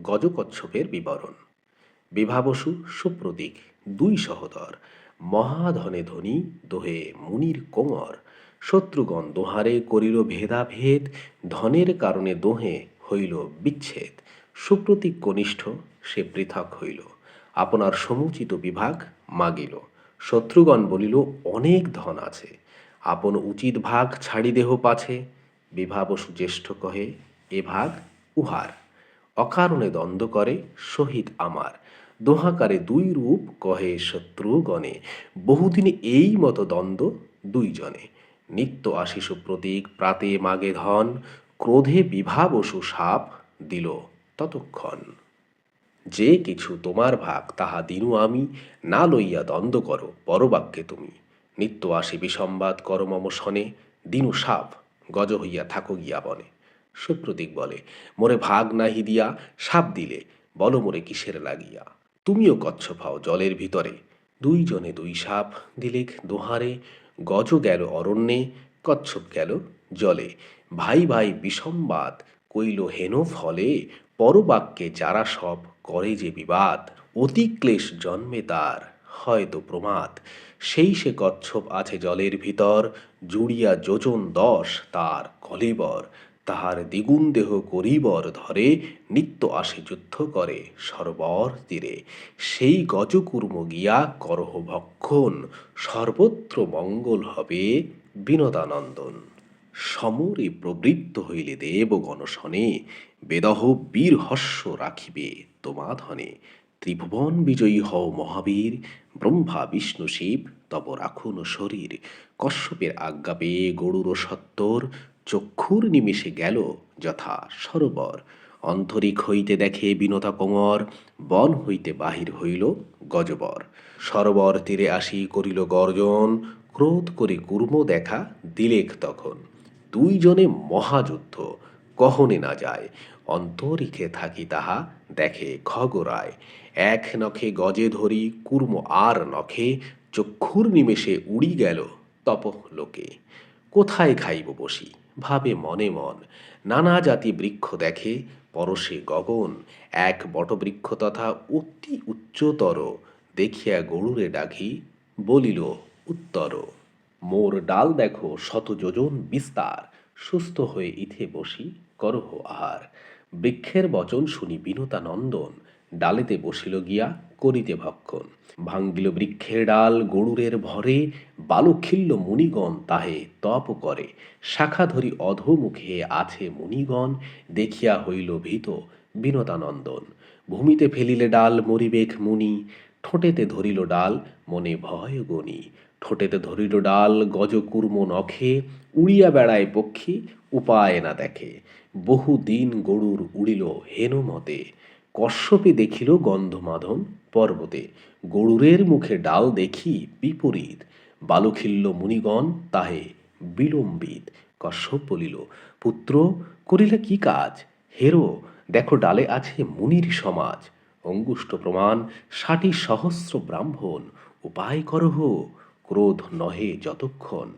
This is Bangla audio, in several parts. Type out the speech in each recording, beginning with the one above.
গজকচ্ছপের বিবরণ। বিভাবসু সুপ্রতীক, দুই সহদর, মহাধনে ধনী, দোহে মুনির কোমর। শত্রুগণ দোহারে করিল ভেদাভেদ, ধনের কারণে দোহে হইল বিচ্ছেদ। সুপ্রতীক কনিষ্ঠ, সে পৃথক হইল। আপনার সমুচিত বিভাগ মাগিল। শত্রুগণ বলিল, অনেক ধন আছে। আপন উচিত ভাগ ছাড়ি দেহ পাছে। বিভাবসু জ্যেষ্ঠ কহে, এ ভাগ উহার। অকারণে দ্বন্দ্ব করে, শহীদ আমার। দোহাকারে দুই রূপ কহে শত্রুগণে। বহুদিনে এই মতো দ্বন্দ্ব দুইজনে। নিত্য আশিস প্রতীক, প্রাতে মাগে ধন, ক্রোধে বিভাবসু সাপ দিল ততক্ষণ। যে কিছু তোমার ভাগ, তাহা দিনু আমি, না লইয়া দ্বন্দ্ব করো, পরবাক্যে তুমি। নিত্য আসি বিসম্বাদ করো মম শনে, দিনু সাপ, গজ হইয়া থাকো গিয়া বনে। সুপ্রতীক বলে, মোরে ভাগ নাহি দিয়া, সাপ দিলে, বলো মোরে কিসের লাগিয়া? তুমিও কচ্ছপ হও জলের ভিতরে। দুইজনে দুই সাপ দিলেক দোহারে গজ গেল অরণ্যে, কচ্ছপ গেল জলে। ভাই ভাই বিসম্বাদ কইল হেন ফলে, পরবাক্যে যারা সব করে যে বিবাদ, অতি ক্লেশ জন্মে তার হয়তো প্রমাদ। সেই সে কচ্ছপ আছে জলের ভিতর, জুড়িয়া যোজন দশ তার কলেবর। তাহার দ্বিগুণ দেহ করিবর ধরে, নিত্য আসে যুদ্ধ করে সরবর তীরে। সেই গজকুর্ম গিয়া করহ ভক্ষণ, সর্বত্র মঙ্গল হবে বিনোদানন্দন। সমরে প্রবৃত্ত হইলে দেবগণ শনে বেদহ বীর হস্য রাখিবে তোমা ধনে ত্রিভুবন বিজয়ী হও মহাবীর, ব্রহ্মা, বিষ্ণু, শিব, তব রাখুন শরীর। কশ্যপের আজ্ঞা পেয়ে গরুর সত্তর চক্ষুর নিমেষে গেল যথা সরোবর। অন্তরিক হইতে দেখে বিনতা কোঙর বন হইতে বাহির হইল গজবর। সরোবর তীরে আসি করিল গর্জন, ক্রোধ করে কুর্ম দেখা দিলেক তখন। দুইজনে মহাযুদ্ধ, কহনে না যায়। অন্তরিকে থাকি তাহা দেখে খগরায়। এক নখে গজে ধরি, কুর্ম আর নখে চক্ষুর নিমেষে উড়ি গেল তপহ লোকে কোথায় খাইব বসি? ভাবে মনে মন। নানা জাতি বৃক্ষ দেখে, পরশে গগন, এক বটবৃক্ষ তথা অতি উচ্চতর দেখিয়া গরুরে ডাকি, বলিল, উত্তর, মোর ডাল দেখো শত যোজন বিস্তার, সুস্থ হয়ে ইথে বসি করহ আহার। বৃক্ষের বচন শুনি বিনতা নন্দন ডালেতে বসিল গিয়া করিতে ভক্ষণ। ভাঙ্গিল বৃক্ষের ডাল গরুরের ভরে বালুখিল্য মুনিগণ তাহে তপ করে। শাখা ধরি অধোমুখে আছে মুনিগণ, দেখিয়া হইল ভীত বিনতানন্দন ভূমিতে ফেলিলে ডাল মরিবেক মুনি, ঠোঁটেতে ধরিল ডাল মনে ভয় গনি ঠোঁটেতে ধরিল ডাল গজকুর্ম নখে, উড়িয়া বেড়ায় পক্ষী উপায় না দেখে। বহু দিন গরুর উড়িল হেনুমতে কশ্যপে দেখিল গন্ধমাধন পর্বতে গরুরের মুখে ডাল দেখি বিপরীত। বালুখিল্য মুনিগণ তাহে বিলম্বিত। কশ্যপ বলিল, পুত্র, করিলে কি কাজ? হেরো, দেখো ডালে আছে মুনির সমাজ। অঙ্গুষ্ট প্রমাণ, ষাটি সহস্র ব্রাহ্মণ। উপায় করহ ক্রোধ নহে যতক্ষণ।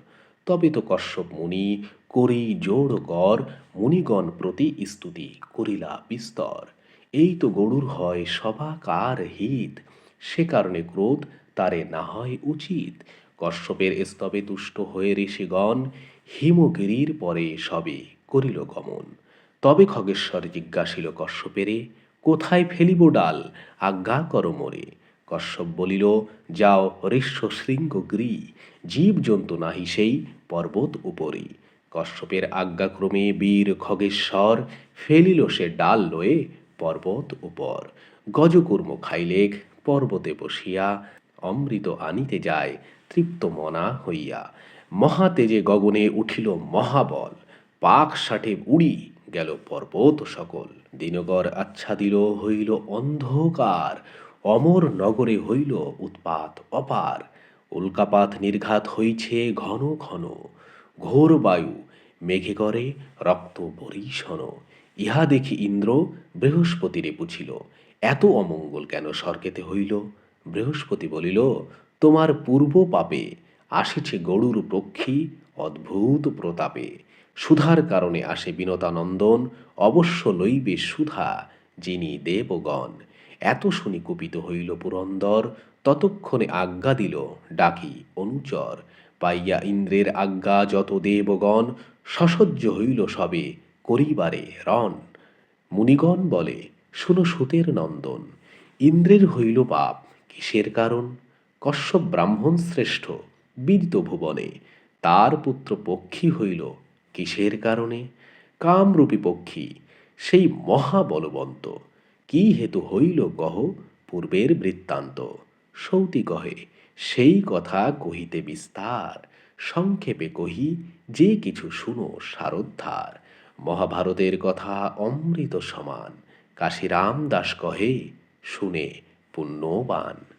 তবে তো কশ্যপ মুনি, করি জোড় কর মুনিগণ প্রতি স্তুতি করিলা বিস্তর। এই তো গরুর হয় সবাকার হিত। সে কারণে ক্রোধ তারে না হয় উচিত। কশ্যপের স্তবে তুষ্ট হয়ে ঋষিগণ হিমগিরির পরে সবে করিল গমন। তবে খগেশ্বর জিজ্ঞাসিল কশ্যপেরে, কোথায় ফেলিব ডাল? আজ্ঞা কর মোরে। কশ্যপ বলিল, যাও ঋষ্য শৃঙ্গ গৃ জীব জন্তু নাহি সেই পর্বত উপরে কশ্যপের আজ্ঞাক্রমে বীর খগেশ্বর ফেলিল সে ডাল লয়ে পর্বত উপর। গজকুর্ম খাইলেক, পর্বতে বসিয়া অমৃত আনিতে যায়, তৃপ্ত মনা হইয়া। মহাতেজে গগনে উঠিল মহাবল। পাক ষাটে উড়ি গেল পর্বত সকল। দিনগর আচ্ছাদিল হইল অন্ধকার। অমর নগরে হইল উৎপাত অপার। উল্কাপাত নির্ঘাত হইছে ঘন ঘন। ঘোর বায়ু, মেঘে করে রক্ত বরিশন ইহা দেখি ইন্দ্র বৃহস্পতিরে পুছিল। এত অমঙ্গল কেন সরকেতে হইল? বৃহস্পতি বলিল, তোমার পূর্ব পাপে আসিছে গরুর পক্ষী অদ্ভুত প্রতাপে। সুধার কারণে আসে বিনতানন্দন, অবশ্য লইবে সুধা যিনি দেবগণ। এত শুনি কুপিত হইল পুরন্দর, ততক্ষণে আজ্ঞা দিল, ডাকি, অনুচর, পাইয়া ইন্দ্রের আজ্ঞা যত দেবগণ, সসজ্জ হইল সবে। করিবারে রণ। মুনিগণ বলে, শুনো সুতের নন্দন, ইন্দ্রের হইল পাপ, কিসের কারণ? কশ্যপ ব্রাহ্মণ শ্রেষ্ঠ বিদিত ভুবনে, তার পুত্র পক্ষী হইল, কিসের কারণে? কামরূপী পক্ষী, সেই মহাবলবন্ত কি হেতু হইল কহ পূর্বের বৃত্তান্ত? সৌতি কহে, সেই কথা কহিতে বিস্তার, সংক্ষেপে কহি যে কিছু শুনো সারোদ্ধার। মহাভারতের কথা অমৃত সমান। কাশিরাম দাস কহে শুনে পুণ্যবান।